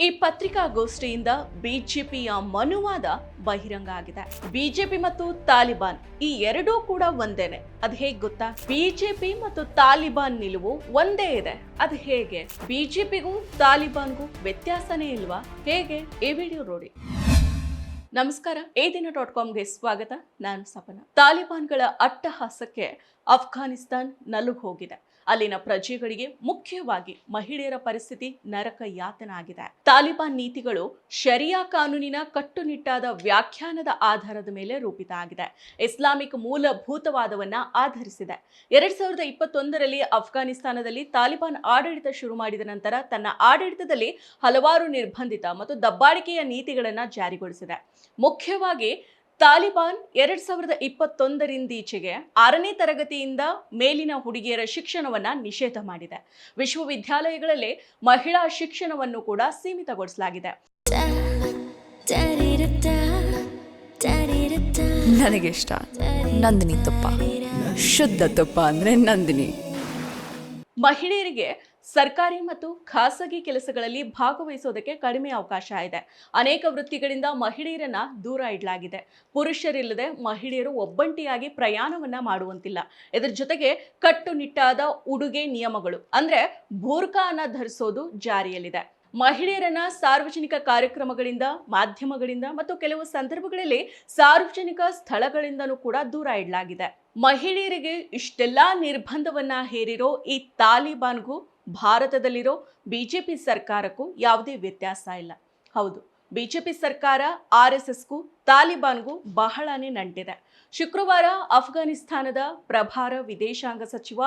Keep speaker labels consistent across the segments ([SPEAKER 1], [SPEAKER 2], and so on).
[SPEAKER 1] ಈ ಪತ್ರಿಕಾಗೋಷ್ಠಿಯಿಂದ ಬಿಜೆಪಿಯ ಮನುವಾದ ಬಹಿರಂಗ ಆಗಿದೆ. ಬಿಜೆಪಿ ಮತ್ತು ತಾಲಿಬಾನ್ ಈ ಎರಡೂ ಕೂಡ ಒಂದೇನೆ. ಅದ್ ಹೇಗ್ ಗೊತ್ತಾ? ಬಿಜೆಪಿ ಮತ್ತು ತಾಲಿಬಾನ್ ನಿಲುವು ಒಂದೇ ಇದೆ. ಅದ್ ಹೇಗೆ? ಬಿಜೆಪಿಗೂ ತಾಲಿಬಾನ್ಗೂ ವ್ಯತ್ಯಾಸನೇ ಇಲ್ವಾ? ಹೇಗೆ? ಈ ವಿಡಿಯೋ ನೋಡಿ. ನಮಸ್ಕಾರ. ಈ ದಿನ ಡಾಟ್ ಕಾಮ್ಗೆ ಸ್ವಾಗತ. ನಾನು ಸಪನ. ತಾಲಿಬಾನ್ಗಳ ಅಟ್ಟಹಾಸಕ್ಕೆ ಅಫ್ಘಾನಿಸ್ತಾನ್ ನಲುಗು ಹೋಗಿದೆ. ಅಲ್ಲಿನ ಪ್ರಜೆಗಳಿಗೆ ಮುಖ್ಯವಾಗಿ ಮಹಿಳೆಯರ ಪರಿಸ್ಥಿತಿ ನರಕ ಯಾತನ ಆಗಿದೆ ತಾಲಿಬಾನ್ ನೀತಿಗಳು ಶರಿಯಾ ಕಾನೂನಿನ ಕಟ್ಟುನಿಟ್ಟಾದ ವ್ಯಾಖ್ಯಾನದ ಆಧಾರದ ಮೇಲೆ ರೂಪಿತ ಆಗಿದೆ. ಇಸ್ಲಾಮಿಕ್ ಮೂಲಭೂತವಾದವನ್ನ ಆಧರಿಸಿದೆ. ಎರಡ್ ಸಾವಿರದ ಇಪ್ಪತ್ತೊಂದರಲ್ಲಿ ಅಫ್ಘಾನಿಸ್ತಾನದಲ್ಲಿ ತಾಲಿಬಾನ್ ಆಡಳಿತ ಶುರು ಮಾಡಿದ ನಂತರ ತನ್ನ ಆಡಳಿತದಲ್ಲಿ ಹಲವಾರು ನಿರ್ಬಂಧಿತ ಮತ್ತು ದಬ್ಬಾಳಿಕೆಯ ನೀತಿಗಳನ್ನ ಜಾರಿಗೊಳಿಸಿದೆ. ಮುಖ್ಯವಾಗಿ ತಾಲಿಬಾನ್ ಎರಡ್ ಸಾವಿರದ ಇಪ್ಪತ್ತೊಂದರಿಂದೀಚೆಗೆ ಆರನೇ ತರಗತಿಯಿಂದ ಮೇಲಿನ ಹುಡುಗಿಯರ ಶಿಕ್ಷಣವನ್ನ ನಿಷೇಧ ಮಾಡಿದೆ. ವಿಶ್ವವಿದ್ಯಾಲಯಗಳಲ್ಲಿ ಮಹಿಳಾ ಶಿಕ್ಷಣವನ್ನು ಕೂಡ ಸೀಮಿತಗೊಳಿಸಲಾಗಿದೆ.
[SPEAKER 2] ನನಗಿಷ್ಟ ನಂದಿನಿ ತುಪ್ಪ. ಶುದ್ಧ ತುಪ್ಪ ಅಂದ್ರೆ ನಂದಿನಿ.
[SPEAKER 1] ಮಹಿಳೆಯರಿಗೆ ಸರ್ಕಾರಿ ಮತ್ತು ಖಾಸಗಿ ಕೆಲಸಗಳಲ್ಲಿ ಭಾಗವಹಿಸೋದಕ್ಕೆ ಕಡಿಮೆ ಅವಕಾಶ ಇದೆ. ಅನೇಕ ವೃತ್ತಿಗಳಿಂದ ಮಹಿಳೆಯರನ್ನ ದೂರ ಇಡಲಾಗಿದೆ. ಪುರುಷರಿಲ್ಲದೆ ಮಹಿಳೆಯರು ಒಬ್ಬಂಟಿಯಾಗಿ ಪ್ರಯಾಣವನ್ನ ಮಾಡುವಂತಿಲ್ಲ. ಇದರ ಜೊತೆಗೆ ಕಟ್ಟುನಿಟ್ಟಾದ ಉಡುಗೆ ನಿಯಮಗಳು, ಅಂದ್ರೆ ಬೂರ್ಖಾನ ಧರಿಸೋದು ಜಾರಿಯಲ್ಲಿದೆ. ಮಹಿಳೆಯರನ್ನ ಸಾರ್ವಜನಿಕ ಕಾರ್ಯಕ್ರಮಗಳಿಂದ, ಮಾಧ್ಯಮಗಳಿಂದ ಮತ್ತು ಕೆಲವು ಸಂದರ್ಭಗಳಲ್ಲಿ ಸಾರ್ವಜನಿಕ ಸ್ಥಳಗಳಿಂದನೂ ಕೂಡ ದೂರ ಇಡಲಾಗಿದೆ. ಮಹಿಳೆಯರಿಗೆ ಇಷ್ಟೆಲ್ಲಾ ನಿರ್ಬಂಧವನ್ನ ಹೇರಿರೋ ಈ ತಾಲಿಬಾನ್ಗೂ ಭಾರತದಲ್ಲಿರೋ ಬಿಜೆಪಿ ಸರ್ಕಾರಕ್ಕೂ ಯಾವುದೇ ವ್ಯತ್ಯಾಸ ಇಲ್ಲ. ಹೌದು, ಬಿಜೆಪಿ ಸರ್ಕಾರ ಆರ್ ಎಸ್ ಎಸ್ಗೂ ತಾಲಿಬಾನ್ಗೂ ಬಹಳನೇ ನಂಟಿದೆ. ಶುಕ್ರವಾರ ಅಫ್ಘಾನಿಸ್ತಾನದ ಪ್ರಭಾರ ವಿದೇಶಾಂಗ ಸಚಿವ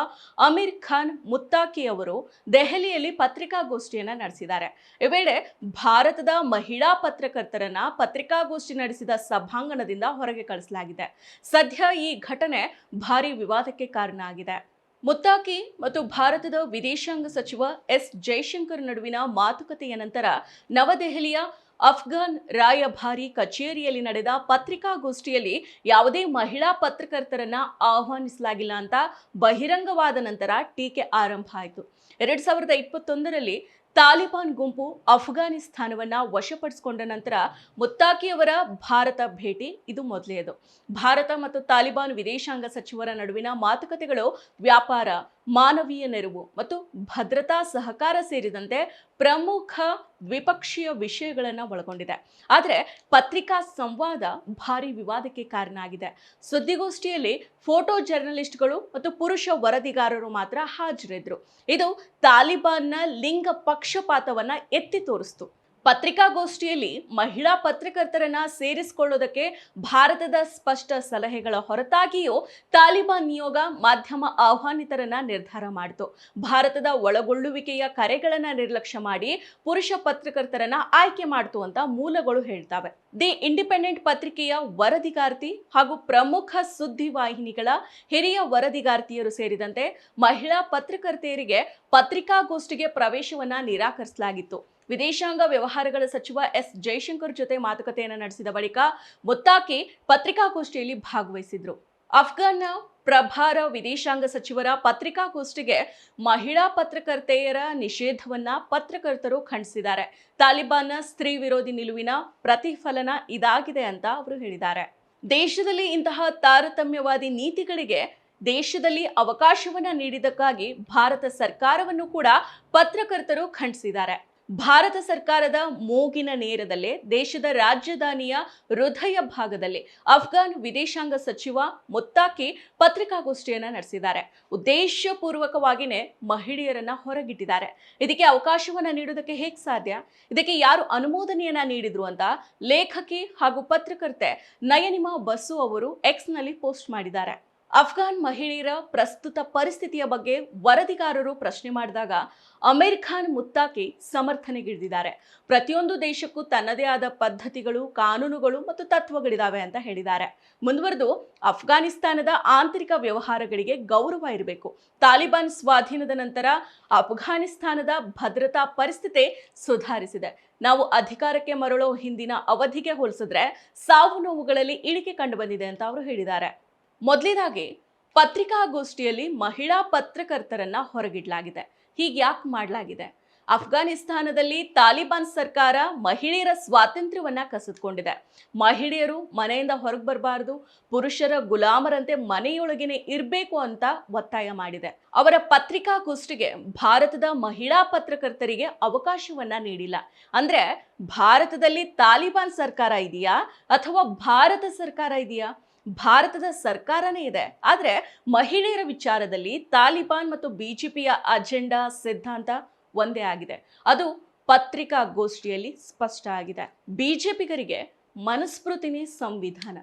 [SPEAKER 1] ಅಮೀರ್ ಖಾನ್ ಮುತ್ತಾಕಿ ಅವರು ದೆಹಲಿಯಲ್ಲಿ ಪತ್ರಿಕಾಗೋಷ್ಠಿಯನ್ನು ನಡೆಸಿದ್ದಾರೆ. ಈ ವೇಳೆ ಭಾರತದ ಮಹಿಳಾ ಪತ್ರಕರ್ತರನ್ನ ಪತ್ರಿಕಾಗೋಷ್ಠಿ ನಡೆಸಿದ ಸಭಾಂಗಣದಿಂದ ಹೊರಗೆ ಕಳಿಸಲಾಗಿದೆ. ಸದ್ಯ ಈ ಘಟನೆ ಭಾರಿ ವಿವಾದಕ್ಕೆ ಕಾರಣ ಆಗಿದೆ. ಮುತ್ತಾಕಿ ಮತ್ತು ಭಾರತದ ವಿದೇಶಾಂಗ ಸಚಿವ ಎಸ್ ಜೈಶಂಕರ್ ನಡುವಿನ ಮಾತುಕತೆಯ ನಂತರ ನವದೆಹಲಿಯ ಅಫ್ಘಾನ್ ರಾಯಭಾರಿ ಕಚೇರಿಯಲ್ಲಿ ನಡೆದ ಪತ್ರಿಕಾಗೋಷ್ಠಿಯಲ್ಲಿ ಯಾವುದೇ ಮಹಿಳಾ ಪತ್ರಕರ್ತರನ್ನ ಆಹ್ವಾನಿಸಲಾಗಿಲ್ಲ ಅಂತ ಬಹಿರಂಗವಾದ ನಂತರ ಟೀಕೆ ಆರಂಭ ಆಯಿತು. ಎರಡ್ ಸಾವಿರದ ಇಪ್ಪತ್ತೊಂದರಲ್ಲಿ ತಾಲಿಬಾನ್ ಗುಂಪು ಅಫ್ಘಾನಿಸ್ತಾನವನ್ನು ವಶಪಡಿಸಿಕೊಂಡ ನಂತರ ಮುತ್ತಾಕಿಯವರ ಭಾರತ ಭೇಟಿ, ಇದು ಮೊದಲೆಯದು ಭಾರತ ಮತ್ತು ತಾಲಿಬಾನ್ ವಿದೇಶಾಂಗ ಸಚಿವರ ನಡುವಿನ ಮಾತುಕತೆಗಳು ವ್ಯಾಪಾರ ಮಾನವೀಯ ನೆರವು ಮತ್ತು ಭದ್ರತಾ ಸಹಕಾರ ಸೇರಿದಂತೆ ಪ್ರಮುಖ ದ್ವಿಪಕ್ಷೀಯ ವಿಷಯಗಳನ್ನು ಒಳಗೊಂಡಿದೆ. ಆದರೆ ಪತ್ರಿಕಾ ಸಂವಾದ ಭಾರಿ ವಿವಾದಕ್ಕೆ ಕಾರಣ ಆಗಿದೆ. ಸುದ್ದಿಗೋಷ್ಠಿಯಲ್ಲಿ ಫೋಟೋ ಜರ್ನಲಿಸ್ಟ್ಗಳು ಮತ್ತು ಪುರುಷ ವರದಿಗಾರರು ಮಾತ್ರ ಹಾಜರಿದ್ರು. ಇದು ತಾಲಿಬಾನ್ನ ಲಿಂಗ ಪಕ್ಷಪಾತವನ್ನು ಎತ್ತಿ ತೋರಿಸ್ತು. ಪತ್ರಿಕಾಗೋಷ್ಠಿಯಲ್ಲಿ ಮಹಿಳಾ ಪತ್ರಕರ್ತರನ್ನ ಸೇರಿಸಿಕೊಳ್ಳೋದಕ್ಕೆ ಭಾರತದ ಸ್ಪಷ್ಟ ಸಲಹೆಗಳ ಹೊರತಾಗಿಯೂ ತಾಲಿಬಾನ್ ನಿಯೋಗ ಮಾಧ್ಯಮ ಆಹ್ವಾನಿತರನ್ನ ನಿರ್ಧಾರ ಮಾಡಿತು. ಭಾರತದ ಒಳಗೊಳ್ಳುವಿಕೆಯ ಕರೆಗಳನ್ನ ನಿರ್ಲಕ್ಷ್ಯ ಮಾಡಿ ಪುರುಷ ಪತ್ರಕರ್ತರನ್ನ ಆಯ್ಕೆ ಮಾಡಿತು ಅಂತ ಮೂಲಗಳು ಹೇಳ್ತವೆ. ದಿ ಇಂಡಿಪೆಂಡೆಂಟ್ ಪತ್ರಿಕೆಯ ವರದಿಗಾರ್ತಿ ಹಾಗೂ ಪ್ರಮುಖ ಸುದ್ದಿ ವಾಹಿನಿಗಳ ಹಿರಿಯ ವರದಿಗಾರ್ತಿಯರು ಸೇರಿದಂತೆ ಮಹಿಳಾ ಪತ್ರಕರ್ತೆಯರಿಗೆ ಪತ್ರಿಕಾಗೋಷ್ಠಿಗೆ ಪ್ರವೇಶವನ್ನ ನಿರಾಕರಿಸಲಾಗಿತ್ತು. ವಿದೇಶಾಂಗ ವ್ಯವಹಾರಗಳ ಸಚಿವ ಎಸ್. ಜೈಶಂಕರ್ ಜೊತೆ ಮಾತುಕತೆಯನ್ನು ನಡೆಸಿದ ಬಳಿಕ ಮುತ್ತಾಕಿ ಪತ್ರಿಕಾಗೋಷ್ಠಿಯಲ್ಲಿ ಭಾಗವಹಿಸಿದ್ರು. ಅಫ್ಘಾನ್ನ ಪ್ರಭಾರ ವಿದೇಶಾಂಗ ಸಚಿವರ ಪತ್ರಿಕಾಗೋಷ್ಠಿಗೆ ಮಹಿಳಾ ಪತ್ರಕರ್ತೆಯರ ನಿಷೇಧವನ್ನ ಪತ್ರಕರ್ತರು ಖಂಡಿಸಿದ್ದಾರೆ. ತಾಲಿಬಾನ್ನ ಸ್ತ್ರೀ ವಿರೋಧಿ ನಿಲುವಿನ ಪ್ರತಿಫಲನ ಇದಾಗಿದೆ ಅಂತ ಅವರು ಹೇಳಿದ್ದಾರೆ. ದೇಶದಲ್ಲಿ ಇಂತಹ ತಾರತಮ್ಯವಾದಿ ನೀತಿಗಳಿಗೆ ದೇಶದಲ್ಲಿ ಅವಕಾಶವನ್ನ ನೀಡಿದ್ದಕ್ಕಾಗಿ ಭಾರತ ಸರ್ಕಾರವನ್ನು ಕೂಡ ಪತ್ರಕರ್ತರು ಖಂಡಿಸಿದ್ದಾರೆ. ಭಾರತ ಸರ್ಕಾರದ ಮೂಗಿನ ನೇರದಲ್ಲೇ ದೇಶದ ರಾಜಧಾನಿಯ ಹೃದಯ ಭಾಗದಲ್ಲಿ ಅಫ್ಘಾನ್ ವಿದೇಶಾಂಗ ಸಚಿವ ಮುತ್ತಾಕಿ ಪತ್ರಿಕಾಗೋಷ್ಠಿಯನ್ನ ನಡೆಸಿದ್ದಾರೆ. ಉದ್ದೇಶಪೂರ್ವಕವಾಗಿನೇ ಮಹಿಳೆಯರನ್ನ ಹೊರಗಿಟ್ಟಿದ್ದಾರೆ. ಇದಕ್ಕೆ ಅವಕಾಶವನ್ನ ನೀಡೋದಕ್ಕೆ ಹೇಗೆ ಸಾಧ್ಯ? ಇದಕ್ಕೆ ಯಾರು ಅನುಮೋದನೆಯನ್ನ ನೀಡಿದ್ರು ಅಂತ ಲೇಖಕಿ ಹಾಗೂ ಪತ್ರಕರ್ತೆ ನಯನಿಮಾ ಬಸು ಅವರು ಎಕ್ಸ್ನಲ್ಲಿ ಪೋಸ್ಟ್ ಮಾಡಿದ್ದಾರೆ. ಅಫ್ಘಾನ್ ಮಹಿಳೆಯರ ಪ್ರಸ್ತುತ ಪರಿಸ್ಥಿತಿಯ ಬಗ್ಗೆ ವರದಿಗಾರರು ಪ್ರಶ್ನೆ ಮಾಡಿದಾಗ ಅಮೀರ್ ಖಾನ್ ಮುತ್ತಾಕಿ ಸಮರ್ಥನೆಗಿಳಿದಿದ್ದಾರೆ. ಪ್ರತಿಯೊಂದು ದೇಶಕ್ಕೂ ತನ್ನದೇ ಆದ ಪದ್ಧತಿಗಳು, ಕಾನೂನುಗಳು ಮತ್ತು ತತ್ವಗಳಿದಾವೆ ಅಂತ ಹೇಳಿದ್ದಾರೆ. ಮುಂದುವರೆದು ಅಫ್ಘಾನಿಸ್ತಾನದ ಆಂತರಿಕ ವ್ಯವಹಾರಗಳಿಗೆ ಗೌರವ ಇರಬೇಕು. ತಾಲಿಬಾನ್ ಸ್ವಾಧೀನದ ನಂತರ ಅಫ್ಘಾನಿಸ್ತಾನದ ಭದ್ರತಾ ಪರಿಸ್ಥಿತಿ ಸುಧಾರಿಸಿದೆ. ನಾವು ಅಧಿಕಾರಕ್ಕೆ ಮರಳೋ ಹಿಂದಿನ ಅವಧಿಗೆ ಹೋಲಿಸಿದ್ರೆ ಸಾವು ನೋವುಗಳಲ್ಲಿ ಇಳಿಕೆ ಕಂಡು ಬಂದಿದೆ ಅಂತ ಅವರು ಹೇಳಿದ್ದಾರೆ. ಮೊದಲನೇದಾಗಿ ಪತ್ರಿಕಾಗೋಷ್ಠಿಯಲ್ಲಿ ಮಹಿಳಾ ಪತ್ರಕರ್ತರನ್ನ ಹೊರಗಿಡಲಾಗಿದೆ. ಹೀಗೆ ಯಾಕೆ ಮಾಡಲಾಗಿದೆ? ಅಫ್ಘಾನಿಸ್ತಾನದಲ್ಲಿ ತಾಲಿಬಾನ್ ಸರ್ಕಾರ ಮಹಿಳೆಯರ ಸ್ವಾತಂತ್ರ್ಯವನ್ನ ಕಸಿದುಕೊಂಡಿದೆ. ಮಹಿಳೆಯರು ಮನೆಯಿಂದ ಹೊರಗೆ ಬರಬಾರದು, ಪುರುಷರ ಗುಲಾಮರಂತೆ ಮನೆಯೊಳಗೇನೆ ಇರಬೇಕು ಅಂತ ಒತ್ತಾಯ ಮಾಡಿದೆ. ಅವರ ಪತ್ರಿಕಾಗೋಷ್ಠಿಗೆ ಭಾರತದ ಮಹಿಳಾ ಪತ್ರಕರ್ತರಿಗೆ ಅವಕಾಶವನ್ನ ನೀಡಿಲ್ಲ. ಅಂದ್ರೆ ಭಾರತದಲ್ಲಿ ತಾಲಿಬಾನ್ ಸರ್ಕಾರ ಇದೆಯಾ ಅಥವಾ ಭಾರತ ಸರ್ಕಾರ ಇದೆಯಾ? ಭಾರತದ ಸರ್ಕಾರನೇ ಇದೆ. ಆದರೆ ಮಹಿಳೆಯರ ವಿಚಾರದಲ್ಲಿ ತಾಲಿಬಾನ್ ಮತ್ತು ಬಿಜೆಪಿಯ ಅಜೆಂಡಾ ಸಿದ್ಧಾಂತ ಒಂದೇ ಆಗಿದೆ. ಅದು ಪತ್ರಿಕಾಗೋಷ್ಠಿಯಲ್ಲಿ ಸ್ಪಷ್ಟ ಆಗಿದೆ. ಬಿಜೆಪಿಗರಿಗೆ ಮನುಸ್ಮೃತಿನೇ ಸಂವಿಧಾನ.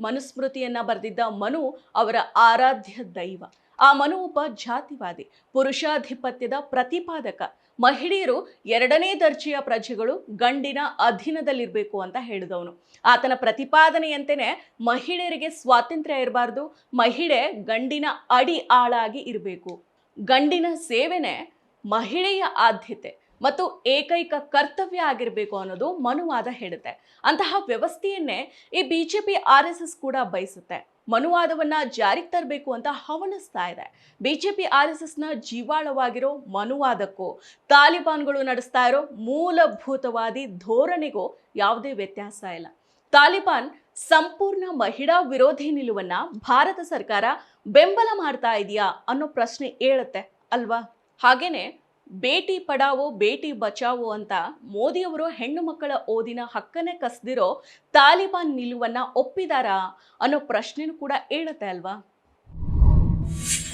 [SPEAKER 1] ಮನುಸ್ಮೃತಿಯನ್ನ ಬರೆದಿದ್ದ ಮನು ಅವರ ಆರಾಧ್ಯ ದೈವ. ಆ ಮನು ಒಬ್ಬ ಜಾತಿವಾದಿ, ಪುರುಷಾಧಿಪತ್ಯದ ಪ್ರತಿಪಾದಕ. ಮಹಿಳೆಯರು ಎರಡನೇ ದರ್ಜೆಯ ಪ್ರಜೆಗಳು ಗಂಡಿನ ಅಧೀನದಲ್ಲಿರಬೇಕು ಅಂತ ಹೇಳಿದವನು. ಆತನ ಪ್ರತಿಪಾದನೆಯಂತೆಯೇ ಮಹಿಳೆಯರಿಗೆ ಸ್ವಾತಂತ್ರ್ಯ ಇರಬಾರ್ದು, ಮಹಿಳೆ ಗಂಡಿನ ಅಡಿ ಆಳಾಗಿ ಇರಬೇಕು. ಗಂಡಿನ ಸೇವೆನೆ ಮಹಿಳೆಯ ಆದ್ಯತೆ ಮತ್ತು ಏಕೈಕ ಕರ್ತವ್ಯ ಆಗಿರಬೇಕು ಅನ್ನೋದು ಮನುವಾದ ಹೇಳುತ್ತೆ. ಅಂತಹ ವ್ಯವಸ್ಥೆಯನ್ನೇ ಈ ಬಿಜೆಪಿ ಆರ್ ಎಸ್ ಎಸ್ ಕೂಡ ಬಯಸುತ್ತೆ. ಮನುವಾದವನ್ನ ಜಾರಿಗೆ ತರಬೇಕು ಅಂತ ಹವಣಿಸ್ತಾ ಇದೆ. ಬಿಜೆಪಿ, ಆರ್ ಎಸ್ ಎಸ್ನ ಜೀವಾಳವಾಗಿರೋ ಮನುವಾದಕ್ಕೂ ತಾಲಿಬಾನ್ಗಳು ನಡೆಸ್ತಾ ಇರೋ ಮೂಲಭೂತವಾದಿ ಧೋರಣೆಗೂ ಯಾವುದೇ ವ್ಯತ್ಯಾಸ ಇಲ್ಲ. ತಾಲಿಬಾನ್ ಸಂಪೂರ್ಣ ಮಹಿಳಾ ವಿರೋಧಿ ನಿಲುವನ್ನ ಭಾರತ ಸರ್ಕಾರ ಬೆಂಬಲ ಮಾಡ್ತಾ ಇದೆಯಾ ಅನ್ನೋ ಪ್ರಶ್ನೆ ಏಳುತ್ತೆ ಅಲ್ವಾ? ಹಾಗೇನೆ ಬೇಟಿ ಪಡಾವೋ, ಬೇಟಿ ಬಚಾವೋ ಅಂತ ಮೋದಿಯವರು ಹೆಣ್ಣು ಮಕ್ಕಳ ಓದಿನ ಹಕ್ಕನೇ ಕಸ್ದಿರೋ ತಾಲಿಬಾನ್ ನಿಲುವನ್ನ ಒಪ್ಪಿದಾರಾ ಅನ್ನೋ ಪ್ರಶ್ನೆನೂ ಕೂಡ ಏಳುತ್ತೆ ಅಲ್ವಾ?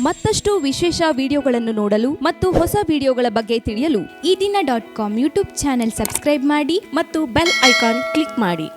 [SPEAKER 3] ಮತ್ತಷ್ಟು ವಿಶೇಷ ವಿಡಿಯೋಗಳನ್ನು ನೋಡಲು ಮತ್ತು ಹೊಸ ವಿಡಿಯೋಗಳ ಬಗ್ಗೆ ತಿಳಿಯಲು ಈ ದಿನ dot com YouTube channel subscribe ಮಾಡಿ ಮತ್ತು ಬೆಲ್ ಐಕಾನ್ ಕ್ಲಿಕ್ ಮಾಡಿ.